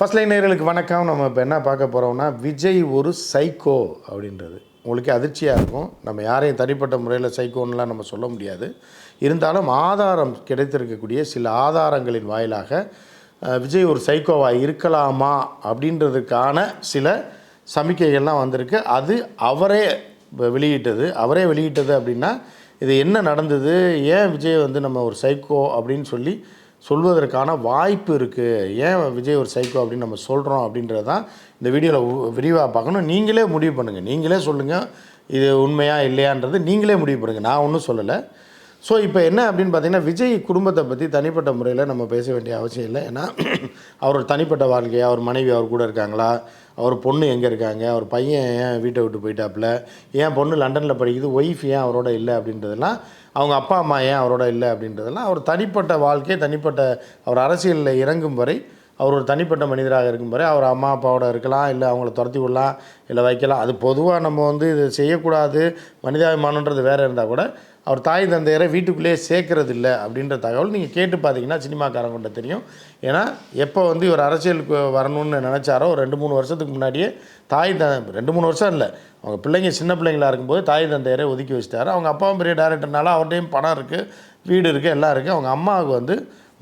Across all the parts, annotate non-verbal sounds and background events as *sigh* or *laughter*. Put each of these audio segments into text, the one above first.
First line நேயர்களுக்கு வணக்கம். நம்ம இப்போ என்ன பார்க்க போகிறோம்னா விஜய் ஒரு சைக்கோ அப்படின்றது. உங்களுக்கு அதிர்ச்சியாக இருக்கும். நம்ம யாரையும் தனிப்பட்ட முறையில் சைக்கோன்னுலாம் நம்ம சொல்ல முடியாது. இருந்தாலும் ஆதாரம் கிடைத்திருக்கக்கூடிய சில ஆதாரங்களின் வாயிலாக விஜய் ஒரு சைக்கோவாக இருக்கலாமா அப்படின்றதுக்கான சில சமிக்கைகள்லாம் வந்திருக்கு. அது அவரே வெளியிட்டது. அவரே வெளியிட்டது அப்படின்னா இது என்ன நடந்தது? ஏன் விஜய் வந்து நம்ம ஒரு சைக்கோ அப்படின்னு சொல்லி சொல்வதற்கான வாய்ப்பு இருக்குது ஏன் விஜய் ஒரு சைக்கோ அப்படின்னு நம்ம சொல்கிறோம் அப்படின்றது தான் இந்த வீடியோவில் விரிவாக பார்க்கணும். நீங்களே முடிவு பண்ணுங்கள் நீங்களே சொல்லுங்கள் இது உண்மையா இல்லையான்றது நீங்களே முடிவு பண்ணுங்கள் நான் ஒன்றும் சொல்லலை. ஸோ இப்போ என்ன அப்படின்னு பார்த்தீங்கன்னா விஜய் குடும்பத்தை பற்றி தனிப்பட்ட முறையில் நம்ம பேச வேண்டிய அவசியம் இல்லை. ஏன்னா *clears throat* அவரோட தனிப்பட்ட வாழ்க்கையை அவர் மனைவி அவர் கூட இருக்காங்களா? அவர் பொண்ணு எங்கே இருக்காங்க? அவர் பையன் ஏன் வீட்டை விட்டு போயிட்டாப்புல? ஏன் பொண்ணு லண்டனில் படிக்குது? ஒய்ஃப் ஏன் அவரோட இல்லை அப்படின்றதெல்லாம் அவங்க அப்பா அம்மா ஏன் அவரோட இல்லை அப்படின்றதெல்லாம் அவர் தனிப்பட்ட வாழ்க்கை தனிப்பட்ட அவர் அரசியலில் இறங்கும் வரை அவர் ஒரு தனிப்பட்ட மனிதராக இருக்கும் வரை அவர் அம்மா அப்பாவோட இருக்கலாம் இல்லை அவங்கள துரத்தி விடலாம் இல்லை வைக்கலாம். அது பொதுவாக நம்ம வந்து இது செய்யக்கூடாது மனிதாபிமானன்றது வேறு இருந்தால் கூட அவர் தாய் தந்தையரை வீட்டுக்குள்ளேயே சேர்க்கறது இல்லை அப்படின்ற தகவல் நீங்கள் கேட்டு பார்த்தீங்கன்னா சினிமாக்காரங்கிட்ட தெரியும். ஏன்னா எப்போ வந்து இவர் அரசியலுக்கு வரணும்னு நினச்சாரோ ஒரு ரெண்டு மூணு வருஷத்துக்கு முன்னாடியே தாய் த ரெண்டு மூணு வருஷம் இல்லை அவங்க பிள்ளைங்க சின்ன பிள்ளைங்களா இருக்கும்போது தாய் தந்தையரை ஒதுக்கி வச்சிட்டாரு. அவங்க அப்பாவும் பெரிய டேரக்டர்னால அவர்கிட்டையும் பணம் இருக்குது வீடு இருக்குது எல்லாம் இருக்குது அவங்க அம்மாவுக்கு வந்து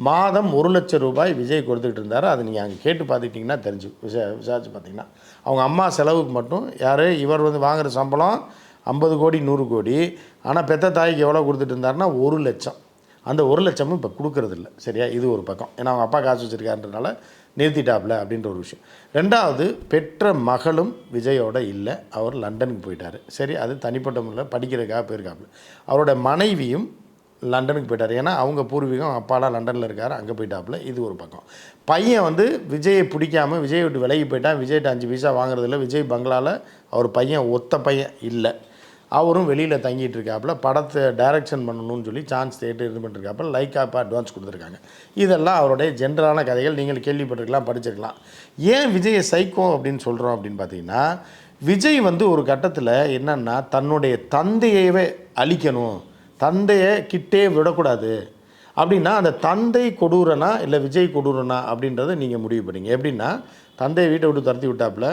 மாதம் ஒரு லட்சம் ரூபாய் விஜய் கொடுத்துக்கிட்டு இருந்தார். அது நீங்கள் அங்கே கேட்டு பார்த்துக்கிட்டிங்கன்னா தெரிஞ்சு விசா விசாரிச்சு பார்த்தீங்கன்னா அவங்க அம்மா செலவுக்கு மட்டும் யார் இவர் வந்து வாங்குகிற சம்பளம் ஐம்பது கோடி நூறு கோடி. ஆனால் பெத்த தாய்க்கு எவ்வளோ கொடுத்துட்டு இருந்தாருன்னா ஒரு லட்சம். அந்த ஒரு லட்சமும் இப்போ கொடுக்கறதில்ல. சரியா? இது ஒரு பக்கம். ஏன்னா அவங்க அப்பா காசு வச்சுருக்காருன்றனால நிறுத்திட்டாப்ல அப்படின்ற ஒரு விஷயம். ரெண்டாவது பெற்ற மகளும் விஜயோட இல்லை. அவர் லண்டனுக்கு போயிட்டார். சரி அது தனிப்பட்ட முறையில் படிக்கிறதுக்காக போயிருக்காப்புல அவரோட மனைவியும் லண்டனுக்கு போயிட்டார். ஏன்னா அவங்க பூர்வீகம் அப்பாலாம் லண்டனில் இருக்கார் அங்கே போயிட்டாப்புல இது ஒரு பக்கம். பையன் வந்து விஜயை பிடிக்காம விஜய் விட்டு விலகி போயிட்டான். விஜய்கிட்ட அஞ்சு பைசா வாங்குறதில்ல. விஜய் பங்களாவில் அவர் பையன் ஒத்த பையன் இல்லை. அவரும் வெளியில் தங்கிட்டு இருக்காப்புல படத்தை டைரக்ஷன் பண்ணணும்னு சொல்லி சான்ஸ் தேட்டு இது பண்ணிருக்காப்புல லைக் ஆப் அட்வான்ஸ் கொடுத்துருக்காங்க. இதெல்லாம் அவருடைய ஜென்ரலான கதைகள் நீங்கள் கேள்விப்பட்டிருக்கலாம் படிச்சிருக்கலாம். ஏன் விஜயை சைக்கோ அப்படின்னு சொல்கிறோம் அப்படின்னு பார்த்தீங்கன்னா விஜய் வந்து ஒரு கட்டத்தில் என்னென்னா தன்னுடைய தந்தையவே அழிக்கணும். தந்தையை கிட்டே விடக்கூடாது. அப்படின்னா அந்த தந்தை கொடூரனா இல்லை விஜய் கொடூரனா அப்படின்றத நீங்கள் முடிவு பண்ணுங்க. எப்படின்னா தந்தையை வீட்டை விட்டு துரத்தி விட்டாப்புல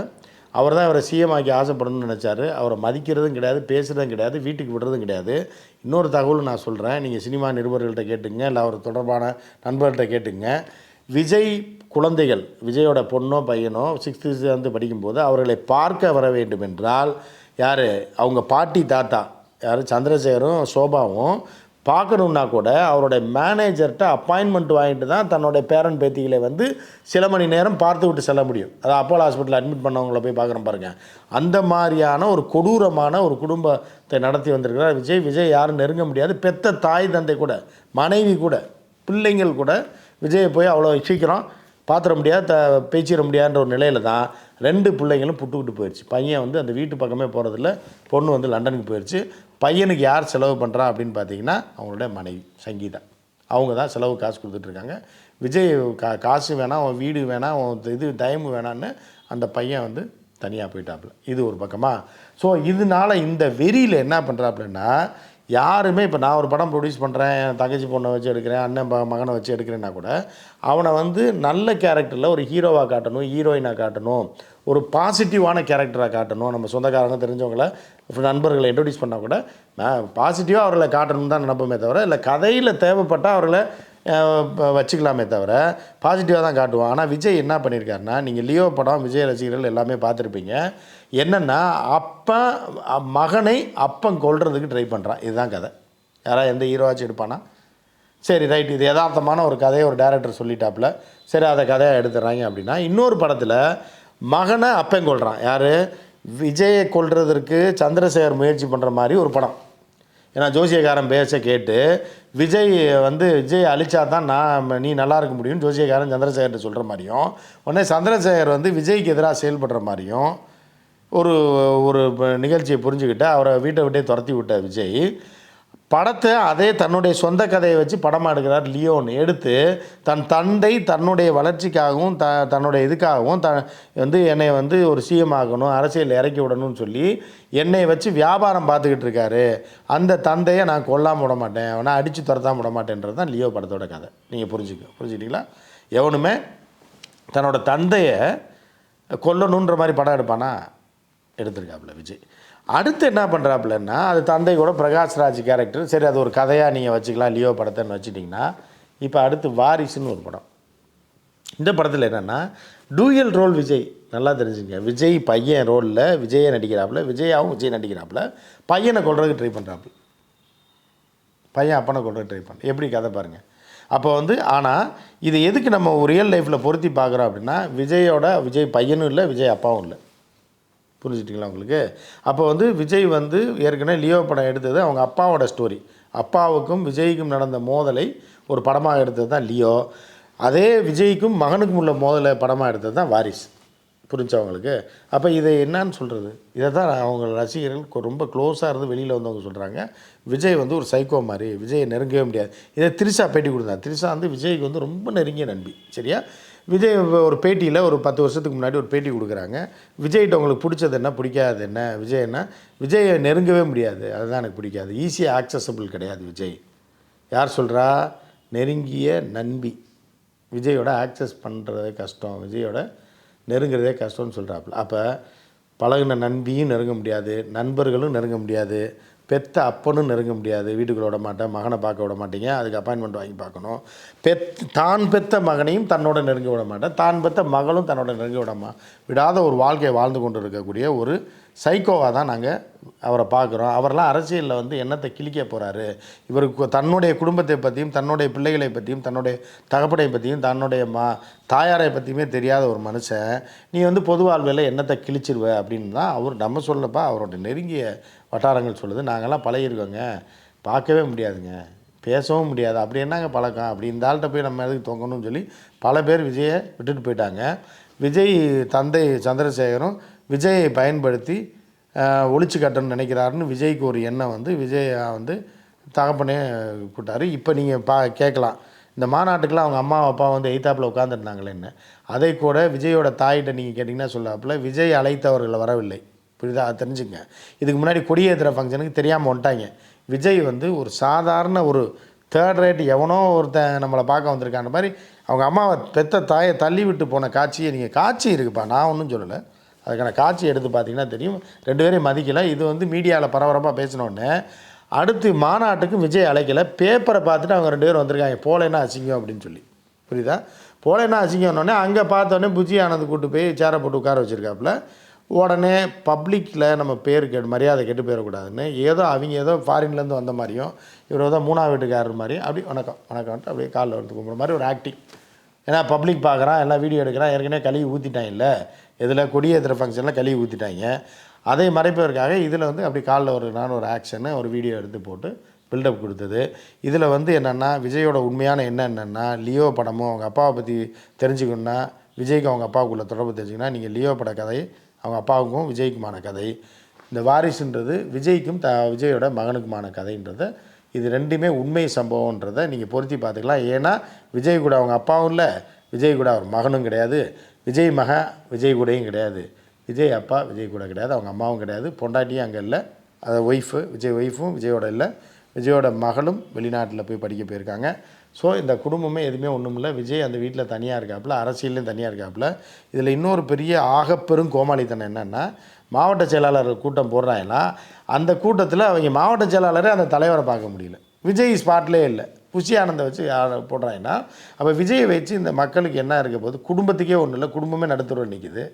அவர் தான் அவரை சிஎம் ஆக்கி ஆசைப்படணும்னு நினச்சாரு. அவரை மதிக்கிறதும் கிடையாது பேசுகிறதும் கிடையாது வீட்டுக்கு விடுறதும் கிடையாது. இன்னொரு தகவல் நான் சொல்கிறேன் நீங்கள் சினிமா நிருபர்கள்ட்ட கேட்டுங்க இல்லை அவர் தொடர்பான நண்பர்கள்ட்ட கேட்டுங்க. விஜய் குழந்தைகள் விஜயோட பொண்ணோ பையனோ சிக்ஸ்த்து வந்து படிக்கும்போது அவர்களை பார்க்க வர வேண்டும் என்றால் யார்? அவங்க பாட்டி தாத்தா. யார்? சந்திரசேகரும் சோபாவும் பார்க்கணுன்னா கூட அவருடைய மேனேஜர்கிட்ட அப்பாயின்மெண்ட் வாங்கிட்டு தான் தன்னுடைய பேரன் பேத்திகளை வந்து சில மணி நேரம் பார்த்து விட்டு செல்ல முடியும். அதாவது அப்போலோ ஹாஸ்பிட்டலில் அட்மிட் பண்ணவங்கள போய் பார்க்குறோம் பாருங்கள் அந்த மாதிரியான ஒரு கொடூரமான ஒரு குடும்பத்தை நடத்தி வந்திருக்கிறார் விஜய். விஜய் யாரும் நெருங்க முடியாது. பெத்த தாய் தந்தை கூட மனைவி கூட பிள்ளைங்கள் கூட விஜயை போய் அவ்வளோ சீக்கிரம் பாத்திர முடியாது த பேச்சிட முடியாதுன்ற ஒரு நிலையில தான் ரெண்டு பிள்ளைங்களும் புட்டுக்கிட்டு போயிடுச்சு பையன் வந்து அந்த வீட்டு பக்கமே போகிறதில்ல பொண்ணு வந்து லண்டனுக்கு போயிடுச்சு பையனுக்கு யார் செலவு பண்ணுறா அப்படின்னு பார்த்தீங்கன்னா அவங்களுடைய மனைவி சங்கீதா. அவங்க தான் செலவு காசு கொடுத்துட்ருக்காங்க விஜய் கா காசு வேணாம் அவன் வீடு வேணாம் அவன் இது டைம் வேணான்னு அந்த பையன் வந்து தனியாக போயிட்டாப்புல. இது ஒரு பக்கமாக ஸோ இதனால இந்த வெறியில் என்ன பண்ணுறாப்புலன்னா யாருமே இப்போ நான் ஒரு படம் ப்ரொடியூஸ் பண்ணுறேன் என் தங்கச்சி பொண்ணை வச்சு எடுக்கிறேன் அண்ணன் மகனை வச்சு எடுக்கிறேன்னா கூட அவனை வந்து நல்ல கேரக்டரில் ஒரு ஹீரோவாக காட்டணும் ஹீரோயினாக காட்டணும் ஒரு பாசிட்டிவான கேரக்டராக காட்டணும். நம்ம சொந்தக்காரங்க தெரிஞ்சவங்கள நண்பர்களை இன்ட்ரடியூஸ் பண்ணால் கூட நான் பாசிட்டிவாக அவர்களை காட்டணும்னு தான் நினப்போமே தவிர இல்லை கதையில் தேவைப்பட்டால் அவர்களை வச்சுக்கலாமே தவிர பாசிட்டிவாக தான் காட்டுவோம். ஆனால் விஜய் என்ன பண்ணியிருக்காருன்னா நீங்கள் லியோ படம் விஜய் ரசிகர்கள் எல்லாமே பார்த்துருப்பீங்க. என்னென்னா அப்பன் அ- மகனை அப்பன் கொள்றதுக்கு ட்ரை பண்ணுறான் இதுதான் கதை. யாராவது எந்த ஹீரோவாச்சும் எடுப்பானா? சரி ரைட் இது யதார்த்தமான ஒரு கதையை ஒரு டேரக்டர் சொல்லிட்டாப்புல. சரி அதை கதையாக எடுத்துடுறாங்க அப்படின்னா இன்னொரு படத்தில் மகனை அப்பன் கொள்கிறான் யார்? விஜயை கொல்றதற்கு சந்திரசேகர் முயற்சி பண்ணுற மாதிரி ஒரு படம். ஏன்னா ஜோசியக்காரன் பேச கேட்டு விஜய் வந்து விஜய் அழிச்சா தான் நான் நீ நல்லா இருக்க முடியும் ஜோசியக்காரன் சந்திரசேகர்கிட்ட சொல்கிற மாதிரியும் உடனே சந்திரசேகர் வந்து விஜய்க்கு எதிராக செயல்படுற மாதிரியும் ஒரு ஒரு நிகழ்ச்சியை புரிஞ்சுக்கிட்டு அவரை வீட்டை விட்டே துரத்தி விட்ட விஜய் படத்தை அதே தன்னுடைய சொந்த கதையை வச்சு படமாக எடுக்கிறார் லியோன். எடுத்து தன் தந்தை தன்னுடைய வளர்ச்சிக்காகவும் த தன்னுடைய இதுக்காகவும் த வந்து என்னை வந்து ஒரு சிஎம் ஆகணும் அரசியல் இறக்கி விடணும்னு சொல்லி என்னை வச்சு வியாபாரம் பார்த்துக்கிட்டு இருக்காரு. அந்த தந்தையை நான் கொல்லாமல் விட மாட்டேன். அவனை அடித்து துரத்தாமல் விட மாட்டேன்றது தான் லியோ படத்தோட கதை. நீங்கள் புரிஞ்சுக்க புரிஞ்சுக்கிட்டீங்களா எவனுமே தன்னோட தந்தையை கொல்லணுன்ற மாதிரி படம் எடுப்பானா? எடுத்திருக்காப்புல விஜய். அடுத்து என்ன பண்ணுறாப்புலன்னா அது தந்தை கூட பிரகாஷ்ராஜ் கேரக்டர் சரி அது ஒரு கதையாக நீங்கள் வச்சுக்கலாம் லியோ படத்தைன்னு வச்சுட்டிங்கன்னா இப்போ அடுத்து வாரிசுன்னு ஒரு படம். இந்த படத்தில் என்னென்னா டூயல் ரோல் விஜய் நல்லா தெரிஞ்சுங்க. விஜய் பையன் ரோலில் விஜயை நடிக்கிறாப்புல விஜயாவும் விஜய் நடிக்கிறாப்புல பையனை கொள்றதுக்கு ட்ரை பண்ணுறாப்புல பையன் அப்பனை கொள்றதுக்கு ட்ரை பண்ண எப்படி கதை பாருங்கள் அப்போ வந்து ஆனால் இது எதுக்கு நம்ம ரியல் லைஃப்பில் பொருத்தி பார்க்குறோம் அப்படின்னா விஜயோட விஜய் பையனும் இல்லை விஜய் அப்பாவும் இல்லை. புரிஞ்சுட்டிங்களா உங்களுக்கு? அப்போ வந்து விஜய் வந்து ஏற்கனவே லியோ படம் எடுத்தது அவங்க அப்பாவோட ஸ்டோரி அப்பாவுக்கும் விஜய்க்கும் நடந்த மோதலை ஒரு படமாக எடுத்தது தான் லியோ. அதே விஜய்க்கும் மகனுக்கும் உள்ள மோதலை படமாக எடுத்தது தான் வாரிஸ். புரிஞ்சவங்களுக்கு அப்போ இதை என்னன்னு சொல்கிறது இதை தான் அவங்க ரசிகர்கள் ரொம்ப க்ளோஸாக இருந்து வெளியில் வந்தவங்க சொல்கிறாங்க விஜய் வந்து ஒரு சைக்கோ மாதிரி. விஜயை நெருங்கவே முடியாது. இதை திரிஷா பேட்டி கொடுத்தா. திரிஷா வந்து விஜய்க்கு வந்து ரொம்ப நெருங்கிய நண்பி. சரியா? விஜய் ஒரு பேட்டியில் ஒரு பத்து வருஷத்துக்கு முன்னாடி ஒரு பேட்டி கொடுக்குறாங்க. விஜய்கிட்ட உங்களுக்கு பிடிச்சது என்ன பிடிக்காது என்ன? விஜய் என்ன? விஜயை நெருங்கவே முடியாது. அதுதான் எனக்கு பிடிக்காது. ஈஸியாக ஆக்சசபிள் கிடையாது விஜய். யார் சொல்கிறா நெருங்கிய நண்பி. விஜயோட ஆக்சஸ் பண்ணுறதே கஷ்டம். விஜயோட நெருங்குறதே கஷ்டம்னு சொல்கிறாப்புல அப்போ பழகின நண்பியும் நெருங்க முடியாது. நண்பர்களும் நெருங்க முடியாது. பெத்த அப்பனும் நெருங்க முடியாது. வீட்டுக்குள்ள விட மாட்டேன் மகனை பார்க்க விட மாட்டீங்க அதுக்கு அப்பாயின்மெண்ட் வாங்கி பார்க்கணும். பெத் தான் பெத்த மகனையும் தன்னோட நெருங்க விட மாட்டேன் தான் பெத்த மகளும் தன்னோட நெருங்க விடாமா விடாத ஒரு வாழ்க்கையை வாழ்ந்து கொண்டு இருக்கக்கூடிய ஒரு சைக்கோவாக தான் நாங்கள் அவரை பார்க்குறோம். அவரெல்லாம் அரசியலில் வந்து என்னத்தை கிழிக்க போகிறாரு இவருக்கு தன்னுடைய குடும்பத்தை பற்றியும் தன்னுடைய பிள்ளைகளை பற்றியும் தன்னுடைய தகப்படை பற்றியும் தன்னுடைய மா தாயாரை பற்றியுமே தெரியாத ஒரு மனுஷன் நீ வந்து பொது வாழ்வில் என்னத்தை கிழிச்சிருவ அப்படின்னு தான் அவர் நம்ம சொல்லப்பா அவரோட நெருங்கிய வட்டாரங்கள் சொல்லுது. நாங்கள்லாம் பழகிருக்கோங்க பார்க்கவே முடியாதுங்க. பேசவும் முடியாது. அப்படி என்னங்க பழக்கம்? அப்படி இந்த ஆள்கிட்ட போய் நம்ம எதுக்கு தொங்கணும்னு சொல்லி பல பேர் விஜயை விட்டுட்டு போயிட்டாங்க. விஜய் தந்தை சந்திரசேகரும் விஜயை பயன்படுத்தி ஒழிச்சு கட்டணும்னு நினைக்கிறாருன்னு விஜய்க்கு ஒரு எண்ணம் வந்து விஜயை வந்து தகப்பனே கூட்டார். இப்போ நீங்கள் பா கேட்கலாம் இந்த மாநாட்டுக்கெல்லாம் அவங்க அம்மா அப்பா வந்து எய்தாப்பில் உட்காந்துருந்தாங்களே என்ன? அதை கூட விஜயோட தாயிட்ட நீங்கள் கேட்டிங்கன்னா சொல்லாப்புல விஜய் அழைத்தவர்கள் வரவில்லை. புரியுதா? அது தெரிஞ்சுங்க. இதுக்கு முன்னாடி கொடியேற்றுற ஃபங்க்ஷனுக்கு தெரியாமல் வந்துட்டாங்க. விஜய் வந்து ஒரு சாதாரண ஒரு தேர்ட் ரேட் எவனோ ஒருத்தன் நம்மளை பார்க்க வந்திருக்கான மாதிரி அவங்க அம்மாவை பெத்த தாயை தள்ளி விட்டு போன காட்சியை நீங்கள் காட்சி இருக்குப்பா. நான் ஒன்றும் சொல்லலை. அதுக்கான காட்சி எடுத்து பார்த்தீங்கன்னா தெரியும். ரெண்டு பேரையும் மதிக்கலை. இது வந்து மீடியாவில் பரபரப்பாக பேசினோடனே அடுத்து மாநாட்டுக்கு விஜய் அழைக்கலை. பேப்பரை பார்த்துட்டு அவங்க ரெண்டு பேரும் வந்திருக்காங்க. போலேன்னா அசிங்கம் அப்படின்னு சொல்லி. புரியுதா? போலேன்னா அசிங்கம்னோடனே அங்கே பார்த்தோன்னே புஜி ஆனந்த் கூட்டு போய் சேரை போட்டு உட்கார வச்சுருக்காப்புல. உடனே பப்ளிக்கில் நம்ம பேர் கெட்டு மரியாதை கெட்டு போயிடக்கூடாதுன்னு ஏதோ அவங்க ஏதோ ஃபாரின்லேருந்து வந்த மாதிரியும் இவர் ஏதோ மூணாவது வீட்டுக்காரர் மாதிரி அப்படி வணக்கம் வணக்கம்ட்டு அப்படியே காலில் வந்து கும்பிட்ற மாதிரி ஒரு ஆக்டிங் ஏன்னா பப்ளிக் பார்க்குறான் எல்லாம் வீடியோ எடுக்கிறான் ஏற்கனவே கழுவி ஊற்றிட்டான் இல்லை. இதில் கொடியேற்றுற ஃபங்க்ஷனில் கழுவி ஊற்றிட்டாங்க அதை மறைப்பதற்காக இதில் வந்து அப்படி காலில் ஒரு நான் ஒரு ஆக்ஷனை ஒரு வீடியோ எடுத்து போட்டு பில்டப் கொடுத்தது. இதில் வந்து என்னென்னா விஜயோட உண்மையான என்ன என்னென்னா லியோ படமும் அவங்க அப்பாவை பற்றி தெரிஞ்சுக்கணுன்னா விஜய்க்கு அவங்க அப்பாவுக்குள்ள தொடர்பு தெரிஞ்சுக்கணும்னா நீங்கள் லியோ பட கதை அவங்க அப்பாவுக்கும் விஜய்க்குமான கதை. இந்த வாரிசுன்றது விஜய்க்கும் த விஜயோட மகனுக்குமான கதைன்றதை. இது ரெண்டுமே உண்மை சம்பவன்றதை நீங்கள் பொருத்தி பார்த்துக்கலாம். ஏன்னா விஜய் கூட அவங்க அப்பாவும் இல்லை. விஜய் கூட அவர் மகனும் கிடையாது. விஜய் மகா விஜய் கூடையும் கிடையாது. விஜய் அப்பா விஜய் கூட கிடையாது. அவங்க அம்மாவும் கிடையாது. பொண்டாட்டியும் அங்கே இல்லை. அது ஒய்ஃபு விஜய் ஒய்ஃபும் விஜயோட இல்லை. விஜயோட மகளும் வெளிநாட்டில் போய் படிக்க போயிருக்காங்க. ஸோ இந்த குடும்பமே எதுவுமே ஒன்றும் இல்லை விஜய் அந்த வீட்டில் தனியாக இருக்காப்புல அரசியல்லையும் தனியாக இருக்காப்புல. இதில் இன்னொரு பெரிய ஆகப்பெரும் கோமாளித்தனம் என்னென்னா மாவட்ட செயலாளர் கூட்டம் போடுறாங்கன்னா அந்த கூட்டத்தில் அவங்க மாவட்ட செயலாளரே அந்த தலைவரை பார்க்க முடியல. விஜய் ஸ்பாட்லேயே இல்லை. குஷி ஆனந்தை வச்சு போடுறாங்கன்னா அப்போ விஜயை வச்சு இந்த மக்களுக்கு என்ன இருக்க போது குடும்பத்துக்கே ஒன்றும் இல்லை குடும்பமே நடுத்தருவ நிற்கிது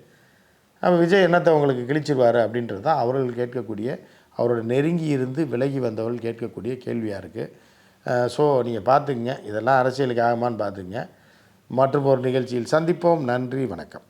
அப்போ விஜய் என்னத்தை உங்களுக்கு கிழிச்சிருவார் அப்படின்றது தான் அவர்கள் கேட்கக்கூடிய அவரோட நெருங்கி இருந்து விலகி வந்தவர்கள் கேட்கக்கூடிய கேள்வியாக இருக்குது ஸோ நீங்கள் பார்த்துக்குங்க. இதெல்லாம் அரசியலுக்கு ஆகுமான்னு பார்த்துக்குங்க. மற்றும் ஒரு நிகழ்ச்சியில் சந்திப்போம். நன்றி வணக்கம்.